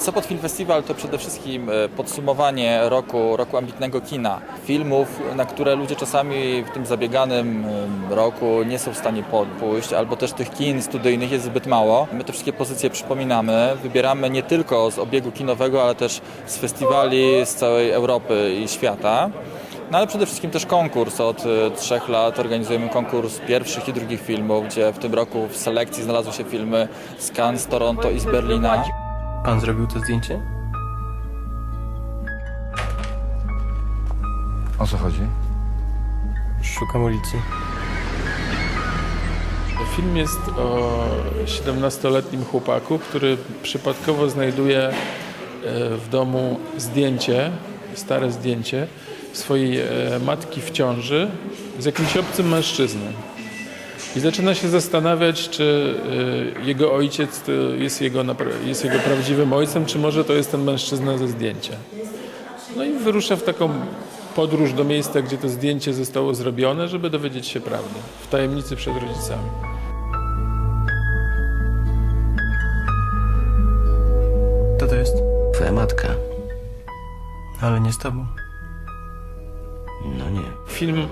Sopot Film Festival to przede wszystkim e, podsumowanie roku, roku ambitnego kina. Filmów, na które ludzie czasami w tym zabieganym roku nie są w stanie po- pójść, albo też tych kin studyjnych jest zbyt mało. My te wszystkie pozycje przypominamy, wybieramy nie tylko z obiegu kinowego, ale też z festiwali z całej Europy i świata. No ale przede wszystkim też konkurs. Od e, trzech lat organizujemy konkurs pierwszych i drugich filmów, gdzie w tym roku w selekcji znalazły się filmy z Cannes, Toronto i z Berlina. Pan zrobił to zdjęcie? O co chodzi? Szukam ulicy. Film jest o 17-letnim chłopaku, który przypadkowo znajduje e, w domu zdjęcie, stare zdjęcie swojej e, matki w ciąży z jakimś obcym mężczyzną. I zaczyna się zastanawiać, czy e, jego ojciec to jest jego, jest jego prawdziwym ojcem, czy może to jest ten mężczyzna ze zdjęcia. No i wyrusza w taką podróż do miejsca, gdzie to zdjęcie zostało zrobione, żeby dowiedzieć się prawdy. W tajemnicy przed rodzicami. Kto to jest? Twoja matka? Ale nie z tobą. Film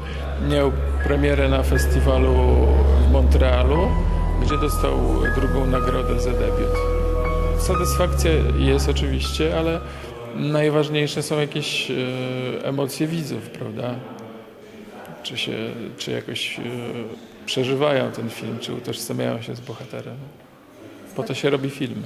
miał premierę na festiwalu w Montrealu, gdzie dostał drugą nagrodę za debiut. Satysfakcja jest oczywiście, ale najważniejsze są jakieś e, emocje widzów, prawda? Czy, się, czy jakoś e, przeżywają ten film, czy utożsamiają się z bohaterem. Po to się robi film.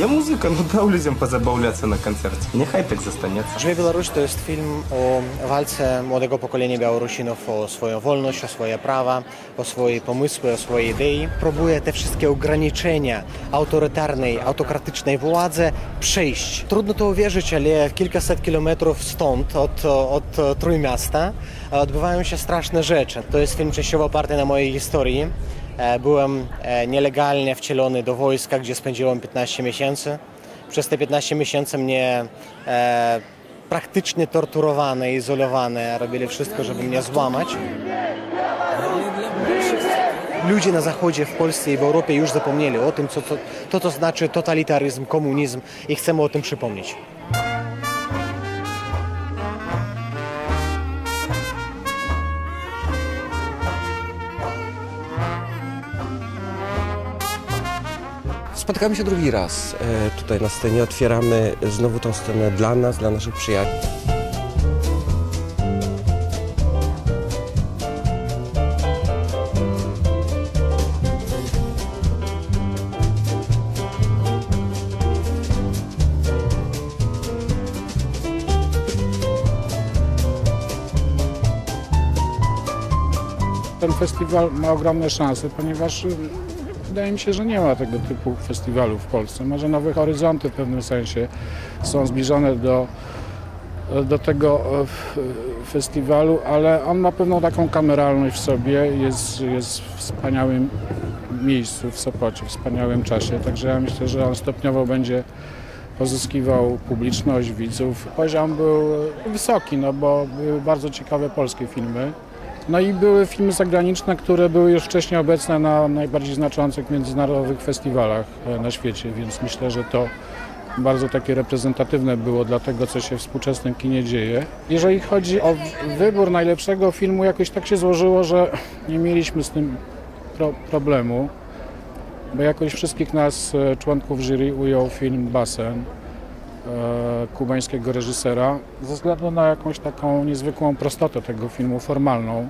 Ja muzyka, no dał ludziom pozabawляться na koncercie. Niechaj tak zostaniecie. Żyje Białoruś to jest film o walce młodego pokolenia Białorusinów o swoją wolność, o swoje prawa, o swoje pomysły, o swoje idei. Próbuje te wszystkie ograniczenia autorytarnej, autokratycznej władzy przejść. Trudno to uwierzyć, ale kilkaset kilometrów stąd, od, od Trójmiasta, odbywają się straszne rzeczy. To jest film częściowo oparty na mojej historii. E, Byłem e, nielegalnie wcielony do wojska, gdzie spędziłem 15 miesięcy. Przez te 15 miesięcy mnie e, praktycznie torturowane, izolowane, robili wszystko, żeby mnie złamać. Ludzie na Zachodzie, w Polsce i w Europie już zapomnieli o tym, co to, to, znaczy totalitaryzm, komunizm i chcemy o tym przypomnieć. Spotykamy się drugi raz e, tutaj na scenie. Otwieramy znowu tą scenę dla nas, dla naszych przyjaciół. Ten festiwal ma ogromne szanse, ponieważ wydaje mi się, że nie ma tego typu festiwalu w Polsce. Może Nowe Horyzonty w pewnym sensie są zbliżone do, do tego e, f- festiwalu, ale on ma pewną taką kameralność w sobie, jest, jest w wspaniałym miejscu w Sopocie, w wspaniałym czasie, także ja myślę, że on stopniowo będzie pozyskiwał publiczność, widzów. Poziom był wysoki, no bo były bardzo ciekawe polskie filmy. No i były filmy zagraniczne, które były już wcześniej obecne na najbardziej znaczących międzynarodowych festiwalach e, na świecie, więc myślę, że to bardzo takie reprezentatywne było dla tego, co się w współczesnym kinie dzieje. Jeżeli chodzi o wybór najlepszego filmu, jakoś tak się złożyło, że nie mieliśmy z tym pro problemu, bo jakoś wszystkich nas, e, członków jury, ujął film Basen kubańskiego reżysera, ze względu na jakąś taką niezwykłą prostotę tego filmu, formalną.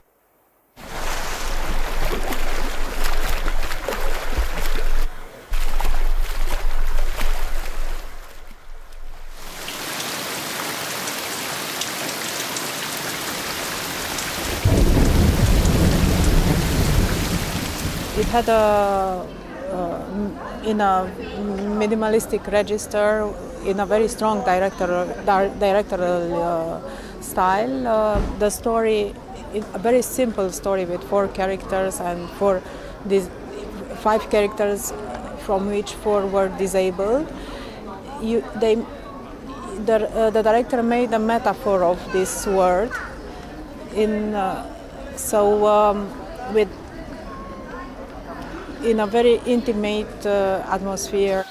It had a uh, in a minimalistic register, in a very strong director, directorial uh, style. Uh, the story, a very simple story with four characters and four these five characters from which four were disabled. You, they, the, uh, the director made a metaphor of this word in uh, so um, with in a very intimate uh, atmosphere.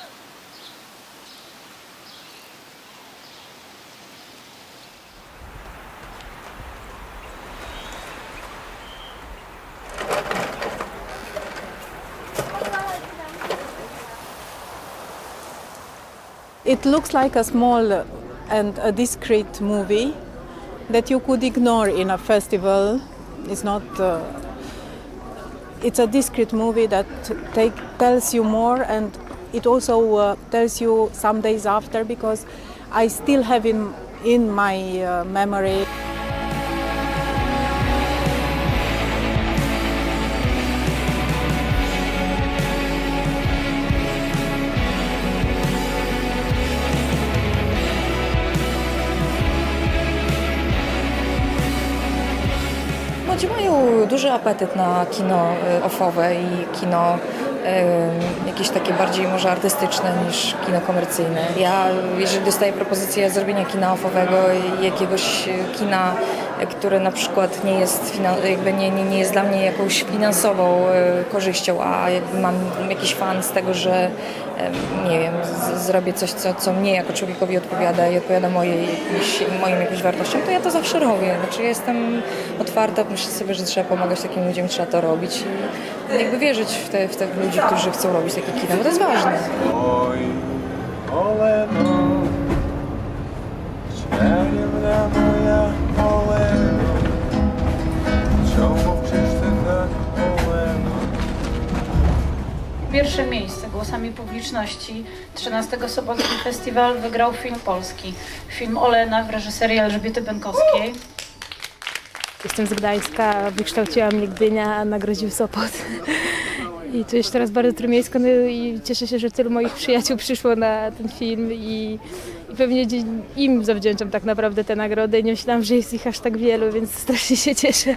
It looks like a small and a discreet movie that you could ignore in a festival. It's not. Uh, it's a discreet movie that take, tells you more, and it also uh, tells you some days after because I still have in in my uh, memory. Młodzi mają duży apetyt na kino y, ofowe i kino y, jakieś takie bardziej może artystyczne niż kino komercyjne. Ja, jeżeli dostaję propozycję zrobienia kina ofowego i jakiegoś y, kina, które na przykład nie jest, jakby nie, nie, nie jest dla mnie jakąś finansową korzyścią, a jakby mam jakiś fan z tego, że nie wiem, z, zrobię coś, co, co mnie jako człowiekowi odpowiada i odpowiada mojej, jakiś, moim jakimś wartościom, to ja to zawsze robię. Znaczy ja jestem otwarta, myślę sobie, że trzeba pomagać takim ludziom, trzeba to robić i jakby wierzyć w te, w ludzi, którzy chcą robić takie kino, bo to jest ważne. Oj, ole, no. Pierwsze miejsce głosami publiczności 13 Sobotki Festiwal wygrał film polski. Film Olena w reżyserii Elżbiety Bękowskiej. Jestem z Gdańska, wykształciła mnie Gdynia, nagrodził Sopot. I tu jest teraz bardzo trójmiejsko no i cieszę się, że tylu moich przyjaciół przyszło na ten film i, i pewnie im zawdzięczam tak naprawdę tę nagrodę. Nie myślałam, że jest ich aż tak wielu, więc strasznie się cieszę.